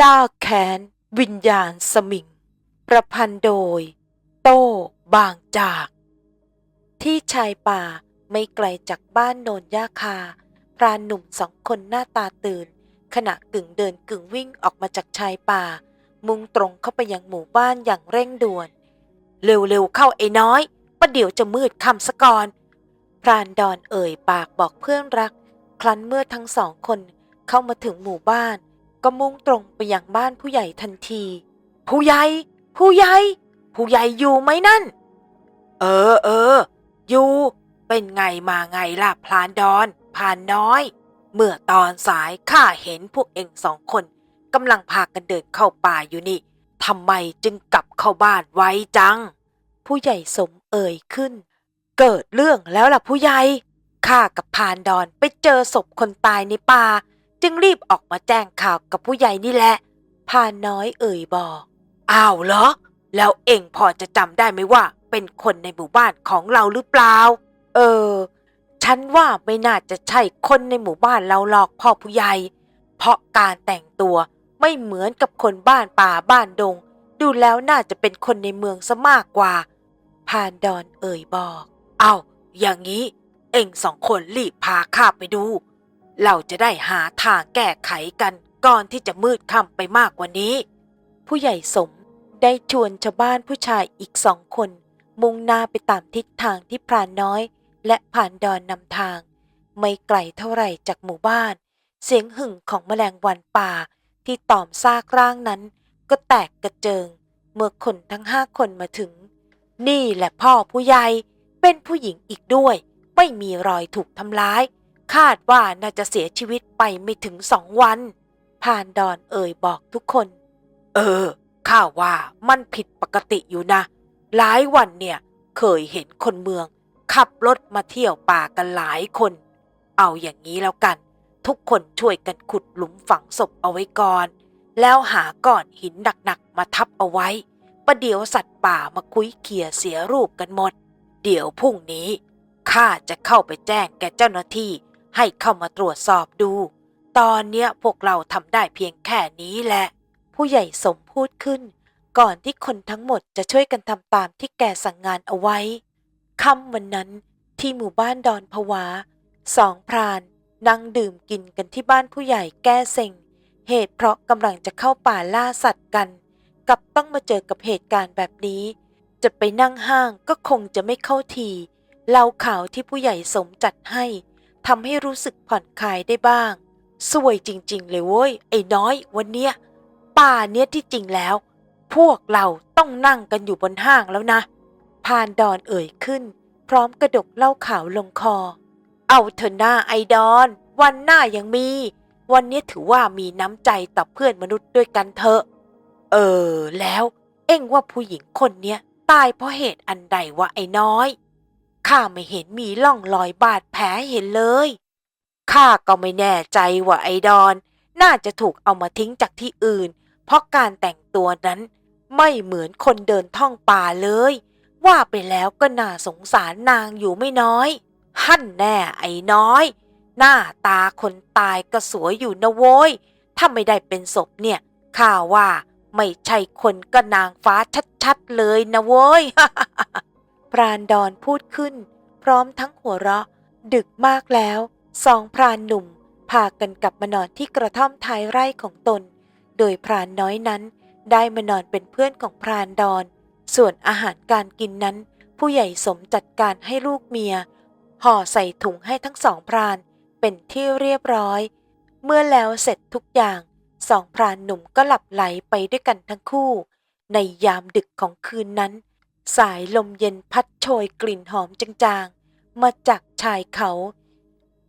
ล่าแค้นวิญญาณสมิง ประพันธ์โดย โต้บางจาก ที่ชายป่าไม่ไกลจากบ้านโนนย่าคา พรานหนุ่มสองคนหน้าตาตื่น ขณะกึ่งเดินกึ่งวิ่งออกมาจากชายป่า มุ่งตรงเข้าไปยังหมู่บ้านอย่างเร่งด่วน เร็วๆเข้าไอ้น้อยประเดี๋ยวจะมืดคำสะก่อน พรานดอนเอ่ยปากบอกเพื่อนรัก ครั้นเมื่อทั้งสองคนเข้ามาถึงหมู่บ้าน ก็มุ่งตรงไปยังบ้านผู้ใหญ่ทันที ผู้ใหญ่ ผู้ใหญ่ ผู้ใหญ่อยู่ไหมนั่น เออเออ อยู่ เป็นไงมาไงล่ะพลานดอนพานน้อย เมื่อตอนสายข้าเห็นพวกเองสองคนกำลังพากันเดินเข้าป่าอยู่นี่ทำไมจึงกลับเข้าบ้านไว้จัง ผู้ใหญ่สมเอ่ยขึ้น เกิดเรื่องแล้วล่ะผู้ใหญ่ข้ากับพานดอนไปเจอศพคนตายในป่า จึงรีบออกมาแจ้งข่าวกับผู้ใหญ่นี่แหละพานน้อยเอ่ยบอกอ้าวเหรอ แล้วเอ็งพอจะจำได้ไหมว่า เป็นคนในหมู่บ้านของเราหรือเปล่า เออ ฉันว่าไม่น่าจะใช่คนในหมู่บ้านเราหรอกพ่อผู้ใหญ่ เพราะการแต่งตัวไม่เหมือนกับคนบ้านป่าบ้านดง ดูแล้วน่าจะเป็นคนในเมืองซะมากกว่าพานดอนเอ่ยบอก เอาอย่างนี้ เอ็งสองคนรีบพาข้าไปดู เราจะได้หาทางแก้ไขกันก่อนที่จะมืดค่ำไปมากกว่านี้ ผู้ใหญ่สมได้ชวนชาวบ้านผู้ชายอีกสองคน มุ่งหน้าไปตามทิศทางที่พรานน้อย และผ่านดอนนำทาง ไม่ไกลเท่าไหร่จากหมู่บ้าน เสียงหึ่งของแมลงวันป่าที่ตอมซากร่างนั้น ก็แตกกระเจิง เมื่อคนทั้งห้าคนมาถึง นี่แหละพ่อผู้ใหญ่เป็นผู้หญิงอีกด้วย ไม่มีรอยถูกทำร้าย คาดว่าน่าจะเสียชีวิตไปไม่ถึงสองวันพานดอนเอ่ยบอกทุกคน เออ ข้าว่ามันผิดปกติอยู่นะ หลายวันเนี่ย เคยเห็นคนเมือง ขับรถมาเที่ยวป่ากันหลายคน เอาอย่างนี้แล้วกัน ทุกคนช่วยกันขุดหลุมฝังศพเอาไว้ก่อน แล้วหาก้อนหินหนักๆมาทับเอาไว้ ประเดี๋ยวสัตว์ป่ามาคุยเขี่ยเสียรูปกันหมด เดี๋ยวพรุ่งนี้ข้าจะเข้าไปแจ้งแกเจ้าหน้าที่ ให้เข้ามาตรวจสอบดู ตอนเนี้ยพวกเราทำได้เพียงแค่นี้แหละ ผู้ใหญ่สมพูดขึ้น ก่อนที่คนทั้งหมดจะช่วยกันทำตามที่แกสั่งงานเอาไว้ค่ำวันนั้นที่หมู่บ้านดอนผวาสองพรานนั่งดื่มกินกันที่บ้านผู้ใหญ่แก้เซ็ง เหตุเพราะกำลังจะเข้าป่าล่าสัตว์กัน กับต้องมาเจอกับเหตุการณ์แบบนี้ จะไปนั่งห้างก็คงจะไม่เข้าทีเล่าข่าวที่ผู้ใหญ่สมจัดให้ ทำให้รู้สึกผ่อนคลายได้บ้าง สวยจริง ๆ เลยเว้ย ไอ้น้อยวันเนี้ยป่าเนี้ยที่จริงแล้ว พวกเราต้องนั่งกันอยู่บนห้างแล้วนะ พานดอนเอ่ยขึ้น พร้อมกระดกเหล้าขาวลงคอ เอาเถอะหน้าไอดอน วันหน้ายังมี วันนี้ถือว่ามีน้ำใจต่อเพื่อนมนุษย์ด้วยกันเถอะ เออแล้ว เอ็งว่าผู้หญิงคนเนี้ยตายเพราะเหตุอันใดวะไอ้น้อย ข้าไม่เห็นมีร่องรอยบาดแผลเห็นเลย ข้าก็ไม่แน่ใจว่าไอ้ดอน น่าจะถูกเอามาทิ้งจากที่อื่น เพราะการแต่งตัวนั้น ไม่เหมือนคนเดินท่องป่าเลย ว่าไปแล้วก็น่าสงสารนางอยู่ไม่น้อย หั่นแน่ไอ้น้อย หน้าตาคนตายก็สวยอยู่นะโว้ย ถ้าไม่ได้เป็นศพเนี่ยข้าว่าไม่ใช่คนก็นางฟ้าชัดๆเลยนะโว้ย พรานดอนพูดขึ้น พร้อมทั้งหัวเราะ ดึกมากแล้ว สองพรานหนุ่ม พากันกลับมานอนที่กระท่อมท้ายไร่ของตน โดยพรานน้อยนั้น ได้มานอนเป็นเพื่อนของพรานดอน ส่วนอาหารการกินนั้น ผู้ใหญ่สมจัดการให้ลูกเมีย ห่อใส่ถุงให้ทั้งสองพราน เป็นที่เรียบร้อย เมื่อแล้วเสร็จทุกอย่าง สองพรานหนุ่มก็หลับไหลไปด้วยกันทั้งคู่ ในยามดึกของคืนนั้น สายลมเย็นพัดโชยกลิ่นหอมจางๆ มาจากชายเขา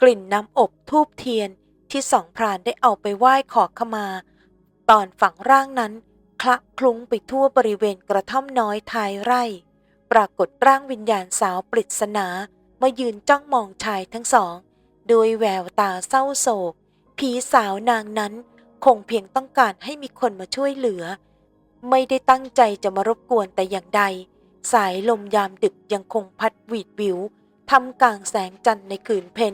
กลิ่นน้ำอบทูบเทียนที่สองพรานได้เอาไปไหว้ขอขมา ตอนฝังร่างนั้นคละคลุ้งไปทั่วบริเวณกระท่อมน้อยท้ายไร่ ปรากฏร่างวิญญาณสาวปริศนามายืนจ้องมองชายทั้งสองโดยแววตาเศร้าโศก ผีสาวนางนั้นคงเพียงต้องการให้มีคนมาช่วยเหลือ ไม่ได้ตั้งใจจะมารบกวนแต่อย่างใด สายลมยามดึกยังคงพัดหวีดวิวทำกลางแสงจันทร์ในคืนเพ็ญ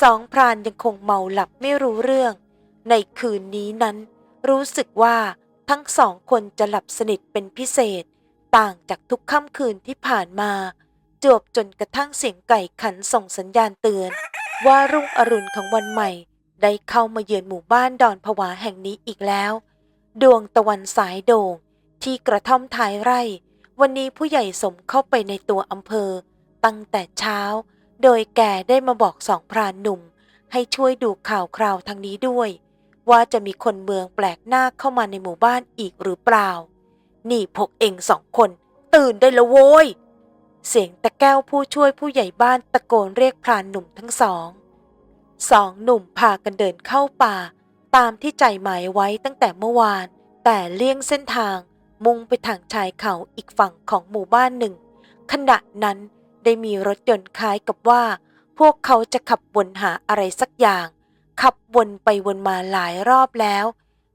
สองพรานยังคงเมาหลับไม่รู้เรื่อง ในคืนนี้นั้น รู้สึกว่าทั้งสองคนจะหลับสนิทเป็นพิเศษ ต่างจากทุกค่ำคืนที่ผ่านมา จวบจนกระทั่งเสียงไก่ขันส่งสัญญาณเตือน ว่ารุ่งอรุณของวันใหม่ ได้เข้ามาเยือนหมู่บ้านดอนผวาแห่งนี้อีกแล้ว ดวงตะวันสายโด่งที่กระท่อมท้ายไร่ วันนี้ผู้ใหญ่สมเข้าไปในตัวอำเภอ ตั้งแต่เช้า โดยแกได้มาบอกสองพรานหนุ่ม ให้ช่วยดูข่าวคราวทางนี้ด้วย ว่าจะมีคนเมืองแปลกหน้าเข้ามาในหมู่บ้านอีกหรือเปล่า นี่พวกเองสองคน ตื่นได้แล้วโว้ยเสียงตะแก้วผู้ช่วยผู้ใหญ่บ้านตะโกนเรียกพรานหนุ่มทั้งสอง สองหนุ่มพากันเดินเข้าป่า ตามที่ใจหมายไว้ตั้งแต่เมื่อวาน แต่เลี่ยงเส้นทาง มุ่งไปทางชายเขาอีกฝั่งของหมู่บ้านหนึ่ง ขณะนั้นได้มีรถยนต์คล้ายกับว่า พวกเขาจะขับวนหาอะไรสักอย่าง ขับวนไปวนมาหลายรอบแล้ว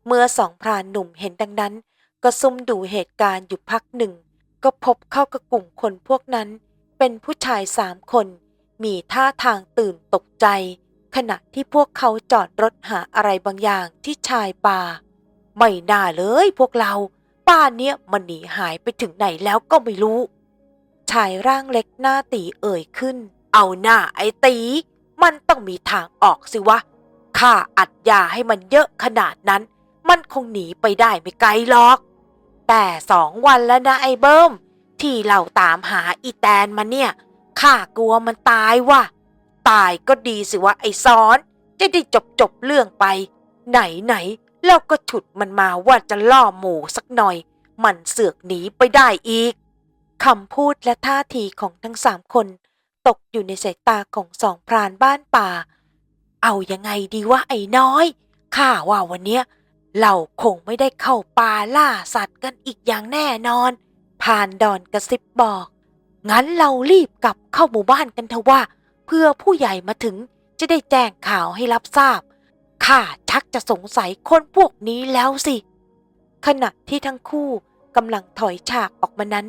เมื่อสองพรานหนุ่มเห็นดังนั้น ก็ซุ่มดูเหตุการณ์อยู่พักหนึ่ง ก็พบเข้ากับกลุ่มคนพวกนั้น เป็นผู้ชายสามคน มีท่าทางตื่นตกใจ ขณะที่พวกเขาจอดรถหาอะไรบางอย่างที่ชายป่า ไม่น่าเลยพวกเรา ป้าเนี่ยมันหนีหายไปถึงไหนแล้วก็ไม่รู้ ชายร่างเล็กหน้าตีเอ่ยขึ้น เอาหน้าไอ้ตี มันต้องมีทางออกสิวะข้าอัดยาให้มันเยอะขนาดนั้น มันคงหนีไปได้ไม่ไกลหรอก แต่สองวันแล้วนะไอ้เบิ้ม ที่เราตามหาอีแตนมาเนี่ยข้ากลัวมันตายว่ะ ตายก็ดีสิวะไอ้ซ้อน จะได้จบจบเรื่องไป ไหนไหน ๆเราก็ฉุดมันมาว่าจะล่อหมูสักหน่อย มันเสือกหนีไปได้อีกคำพูดและท่าทีของทั้งสามคน ตกอยู่ในสายตาของสองพรานบ้านป่า เอายังไงดีวะไอ้น้อยข้าว่าวันเนี้ยเราคงไม่ได้เข้าป่าล่าสัตว์กันอีกอย่างแน่นอนพรานดอนกระซิบบอก งั้นเรารีบกลับเข้าหมู่บ้านกันเถอะว่า เพื่อผู้ใหญ่มาถึงจะได้แจ้งข่าวให้รับทราบ ข้าชักจะสงสัยคนพวกนี้แล้วสิ ขณะที่ทั้งคู่กำลังถอยฉากออกมานั้น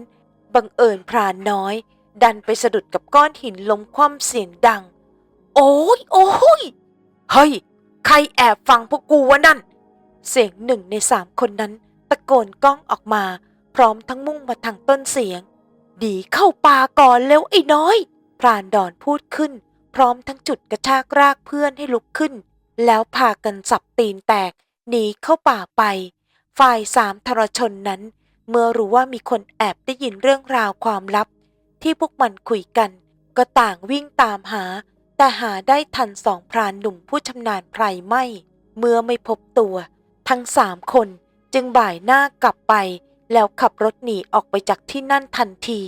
บังเอิญพรานน้อย ดันไปสะดุดกับก้อนหินล้มคว่ำเสียงดัง โอ้ยโอ้ยเฮ้ย ใครแอบฟังพวกกูวะนั่น เสียงหนึ่งในสามคนนั้นตะโกนก้องออกมา พร้อมทั้งมุ่งมาทางต้นเสียง ดีเข้าป่าก่อนเร็วไอ้น้อย พรานดอนพูดขึ้น พร้อมทั้งจุดกระชากรากเพื่อนให้ลุกขึ้น แล้วพากันสับตีนแตกหนีเข้าป่าไป ฝ่ายสามทรชนนั้น เมื่อรู้ว่ามีคนแอบได้ยินเรื่องราวความลับ ที่พวกมันคุยกัน ก็ต่างวิ่งตามหา แต่หาได้ทันสองพรานหนุ่มผู้ชำนาญไพรไม่ เมื่อไม่พบตัว ทั้งสามคนจึงบ่ายหน้ากลับไป แล้วขับรถหนีออกไปจากที่นั่นทันที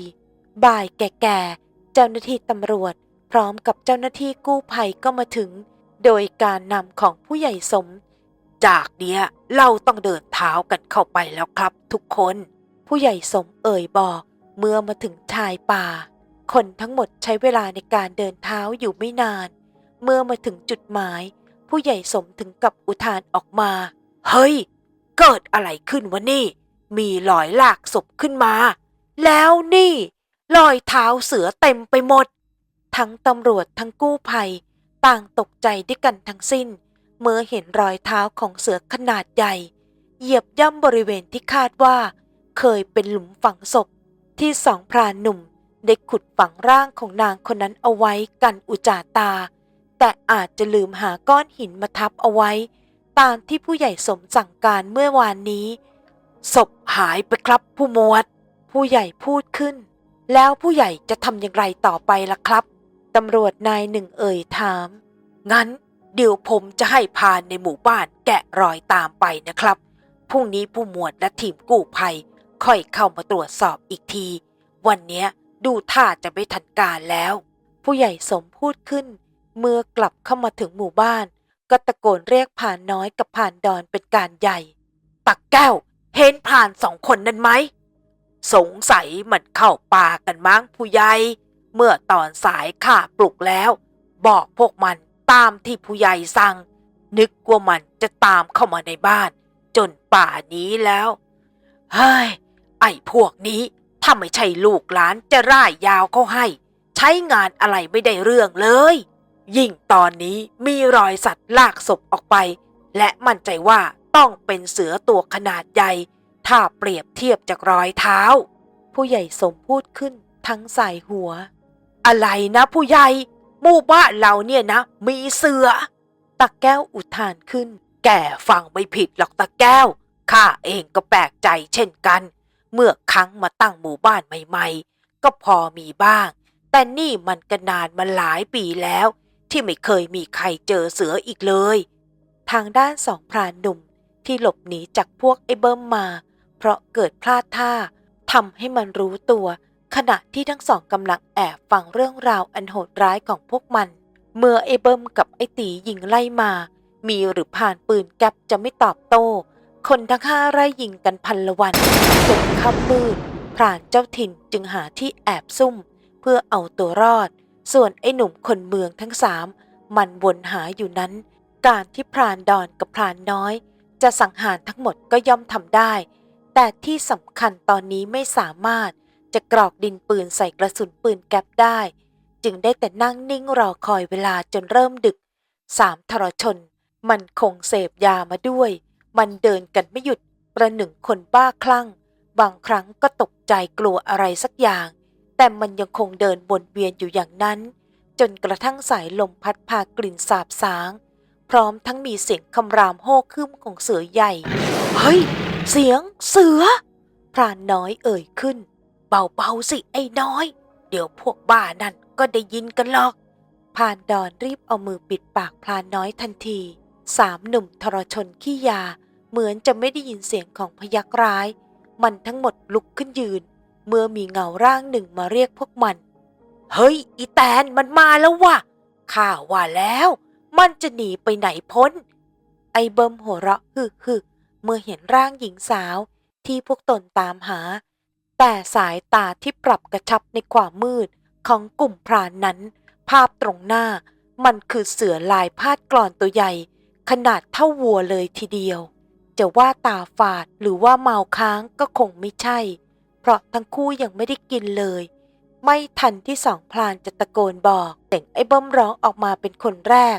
บ่ายแก่ๆเจ้าหน้าที่ตำรวจ พร้อมกับเจ้าหน้าที่กู้ภัยก็มาถึง โดยการนำของผู้ใหญ่สม จากเนี้ยเราต้องเดินเท้ากันเข้าไปแล้วครับทุกคน ผู้ใหญ่สมเอ่ยบอกเมื่อมาถึงชายป่า คนทั้งหมดใช้เวลาในการเดินเท้าอยู่ไม่นาน เมื่อมาถึงจุดหมาย ผู้ใหญ่สมถึงกับอุทานออกมา เฮ้ย เกิดอะไรขึ้นวะนี่ มีรอยลากศพขึ้นมา แล้วนี่รอยเท้าเสือเต็มไปหมด ทั้งตำรวจทั้งกู้ภัย ต่างตกใจด้วยกันทั้งสิ้น เมื่อเห็นรอยเท้าของเสือขนาดใหญ่ เหยียบย่ำบริเวณที่คาดว่า เคยเป็นหลุมฝังศพ ที่สองพรานหนุ่มได้ขุดฝังร่างของนางคนนั้นเอาไว้กันอุจจาตา แต่อาจจะลืมหาก้อนหินมาทับเอาไว้ ตามที่ผู้ใหญ่สมสั่งการเมื่อวานนี้ ศพหายไปครับผู้หมวด ผู้ใหญ่พูดขึ้น แล้วผู้ใหญ่จะทำอย่างไรต่อไปล่ะครับ ตำรวจนายหนึ่งเอ่ยถาม งั้นเดี๋ยวผมจะให้พานในหมู่บ้านแกะรอยตามไปนะครับ พรุ่งนี้ผู้หมวดและทีมกู้ภัย ค่อยเข้ามาตรวจสอบอีกที วันนี้ดูท่าจะไม่ทันการแล้ว ผู้ใหญ่สมพูดขึ้น เมื่อกลับเข้ามาถึงหมู่บ้าน ก็ตะโกนเรียกผ่านน้อยกับผ่านดอนเป็นการใหญ่ ตักแก้ว เห็นผ่านสองคนนั้นไหม สงสัยมันเข้าป่ากันมั้งผู้ใหญ่ เมื่อตอนสายข้าปลุกแล้ว บอกพวกมันตามที่ผู้ใหญ่สั่ง นึกว่ามันจะตามเข้ามาในบ้าน จนป่านี้แล้ว เฮ้ย ไอ้พวกนี้ ถ้าไม่ใช่ลูกหลานจะร่ายยาวเขาให้ ใช้งานอะไรไม่ได้เรื่องเลย ยิ่งตอนนี้มีรอยสัตว์ลากศพออกไป และมั่นใจว่าต้องเป็นเสือตัวขนาดใหญ่ ถ้าเปรียบเทียบจากรอยเท้า ผู้ใหญ่สมพูดขึ้นทั้งสายหัว อะไรนะผู้ใหญ่หมู่บ้านเราเนี่ยนะ มีเสือ ตะแก้วอุทานขึ้น แกฟังไม่ผิดหรอกตะแก้ว ข้าเองก็แปลกใจเช่นกัน เมื่อครั้งมาตั้งหมู่บ้านใหม่ๆ ก็พอมีบ้าง แต่นี่มันก็นานมาหลายปีแล้ว ที่ไม่เคยมีใครเจอเสืออีกเลย ทางด้านสองพรานหนุ่มที่หลบหนีจากพวกไอ้เบิ้มมา เพราะเกิดพลาดท่าทำให้มันรู้ตัว ขณะที่ทั้งสองกำลังแอบฟังเรื่องราวอันโหดร้ายของพวกมัน เมื่อไอ้เบิ้มกับไอ้ตียิงไล่มา มีหรือผ่านปืนแก๊ปจะไม่ตอบโต้ คนทั้งห้าไร่ยิงกันพันละวันจนค่ำมืดพรานเจ้าถิ่นจึงหาที่แอบซุ่ม เพื่อเอาตัวรอด ส่วนไอ้หนุ่มคนเมืองทั้งสามมันวนหาอยู่นั้น การที่พรานดอนกับพรานน้อย จะสังหารทั้งหมดก็ย่อมทำได้ แต่ที่สำคัญตอนนี้ไม่สามารถ จะกรอกดินปืนใส่กระสุนปืนแก๊ปได้ จึงได้แต่นั่งนิ่งรอคอยเวลาจนเริ่มดึก สามทรชน มันคงเสพยามาด้วย มันเดินกันไม่หยุดประหนึ่งคนบ้าคลั่ง บางครั้งก็ตกใจกลัวอะไรสักอย่าง แต่มันยังคงเดินวนเวียนอยู่อย่างนั้น จนกระทั่งสายลมพัดพากลิ่นสาบสาง พร้อมทั้งมีเสียงคำรามโห่ขึ้นของเสือใหญ่ เฮ้ย เสียงเสือ พรานน้อยเอ่ยขึ้น เบาๆสิไอ้น้อย เดี๋ยวพวกบ้านั่นก็ได้ยินกันหรอกพานดอนรีบเอามือปิดปากพรานน้อยทันที สามหนุ่มทรชนขี้ยา เหมือนจะไม่ได้ยินเสียงของพยักร้าย มันทั้งหมดลุกขึ้นยืน เมื่อมีเงาร่างหนึ่งมาเรียกพวกมัน เฮ้ย อีแตนมันมาแล้วว่ะข้าว่าแล้ว มันจะหนีไปไหนพ้น ไอเบิมหัวเราะฮึฮึเมื่อเห็นร่างหญิงสาวที่พวกตนตามหา แต่สายตาที่ปรับกระชับในความมืดของกลุ่มพรานนั้น ภาพตรงหน้ามันคือเสือลายพาดกรอนตัวใหญ่ ขนาดเท่าวัวเลยทีเดียว จะว่าตาฝาดหรือว่าเมาค้างก็คงไม่ใช่ เพราะทั้งคู่ยังไม่ได้กินเลย ไม่ทันที่สองพลานจะตะโกนบอกเต่งไอ้เบิ้มร้องออกมาเป็นคนแรก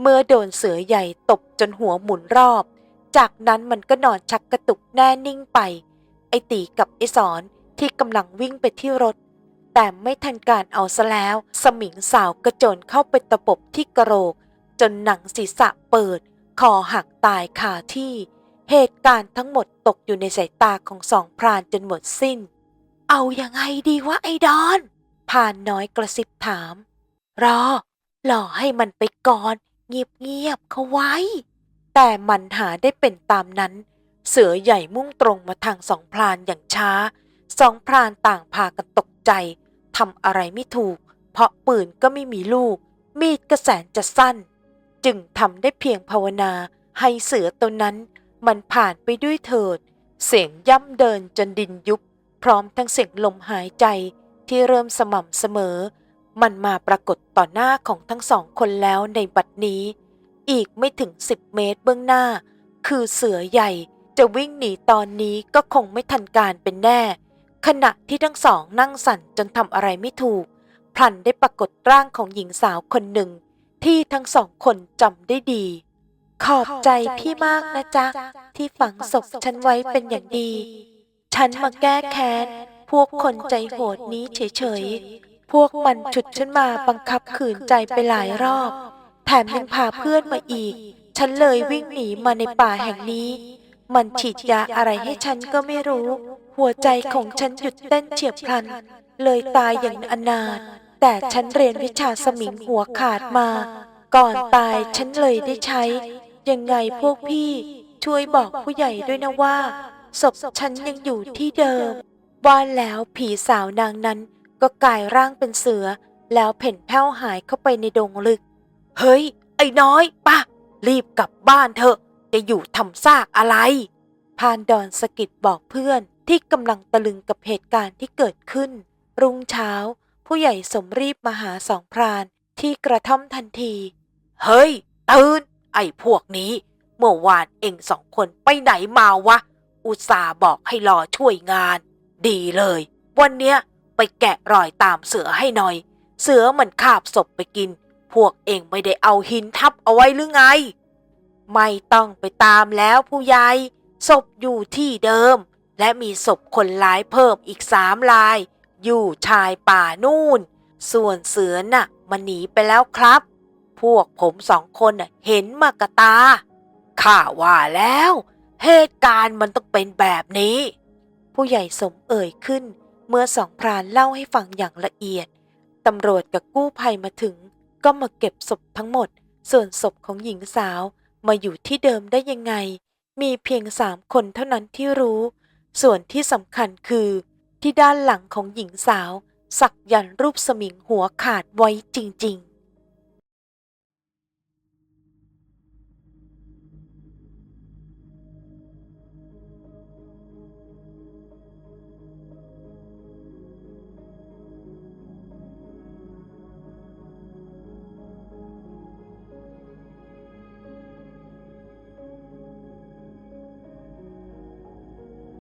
เมื่อโดนเสือใหญ่ตบจนหัวหมุนรอบ จากนั้นมันก็นอนชักกระตุกแน่นิ่งไป ไอตีกับไอสอนที่กำลังวิ่งไปที่รถ แต่ไม่ทันการเอาซะแล้ว สมิงสาวกระโจนเข้าไปตะปบที่กระโหลก จนหนังศีรษะเปิด คอหักตายคาที่ เหตุการณ์ทั้งหมดตกอยู่ในสายตาของสองพรานจนหมดสิ้น เอาอยังไงดีวะไอ้ดอนพรานน้อยกระซิบถาม รอหล่อให้มันไปก่อน เงียบๆเขาไว้ แต่มันหาได้เป็นตามนั้น เสือใหญ่มุ่งตรงมาทางสองพรานอย่างช้า สองพรานต่างพากันตกใจทำอะไรไม่ถูก เพราะปืนก็ไม่มีลูก มีดก็แสนจะสั้น จึงทำได้เพียงภาวนาให้เสือตัวนั้นมันผ่านไปด้วยเถิด เสียงย่ำเดินจนดินยุบ พร้อมทั้งเสียงลมหายใจที่เริ่มสม่ำเสมอ มันมาปรากฏต่อหน้าของทั้งสองคนแล้วในบัดนี้ อีกไม่ถึงสิบเมตรเบื้องหน้า คือเสือใหญ่ จะวิ่งหนีตอนนี้ก็คงไม่ทันการเป็นแน่ ขณะที่ทั้งสองนั่งสั่นจนทำอะไรไม่ถูก พลันได้ปรากฏร่างของหญิงสาวคนหนึ่ง ที่ทั้งสองคนจำได้ดี ขอบใจพี่มากนะจ๊ะ ที่ฝังศพฉันไว้เป็นอย่างดี ฉันมาแก้แค้น พวกคนใจโหดนี้เฉยๆ พวกมันฉุดฉันมาบังคับขืนใจไปหลายรอบ แถมยังพาเพื่อนมาอีก ฉันเลยวิ่งหนีมาในป่าแห่งนี้ มันฉีดยาอะไรให้ฉันก็ไม่รู้ หัวใจของฉันหยุดเต้นเฉียบพลัน เลยตายอย่างอนาถแต่ฉันเรียนวิชาสมิงหัวขาดมา ก่อนตายฉันเลยได้ใช้ ยังไงพวกพี่ช่วยบอกผู้ใหญ่ด้วยนะว่าศพฉันยังอยู่ที่เดิม ว่าแล้วผีสาวนางนั้นก็กลายร่างเป็นเสือ แล้วเพ่นแผ้วหายเข้าไปในดงลึก เฮ้ย ไอ้น้อยปะรีบกลับบ้านเถอะ จะอยู่ทำซากอะไร พานดอนสกิดบอกเพื่อนที่กำลังตะลึงกับเหตุการณ์ที่เกิดขึ้น รุ่งเช้า ผู้ใหญ่สมรีบมาหาสองพรานที่กระท่อมทันที เฮ้ย ตื่น ไอ้พวกนี้ เมื่อวานเองสองคนไปไหนมาวะ อุตส่าห์บอกให้รอช่วยงาน ดีเลย วันเนี้ยไปแกะรอยตามเสือให้หน่อย เสือมันคาบศพไปกิน พวกเองไม่ได้เอาหินทับเอาไว้หรือไง ไม่ต้องไปตามแล้วผู้ใหญ่ศพอยู่ที่เดิม และมีศพคนร้ายเพิ่มอีกสามลาย อยู่ชายป่านู่น ส่วนเสือน่ะมันหนีไปแล้วครับ พวกผมสองคนเห็นมากระตา ข้าว่าแล้ว เหตุการณ์มันต้องเป็นแบบนี้ ผู้ใหญ่สมเอ่ยขึ้น เมื่อสองพรานเล่าให้ฟังอย่างละเอียดตำรวจกับกู้ภัยมาถึง ก็มาเก็บศพทั้งหมด ส่วนศพของหญิงสาว มาอยู่ที่เดิมได้ยังไง มีเพียงสามคนเท่านั้นที่รู้ ส่วนที่สำคัญคือ ที่ด้านหลังของหญิงสาว สักยันรูปสมิงหัวขาดไว้จริง ๆ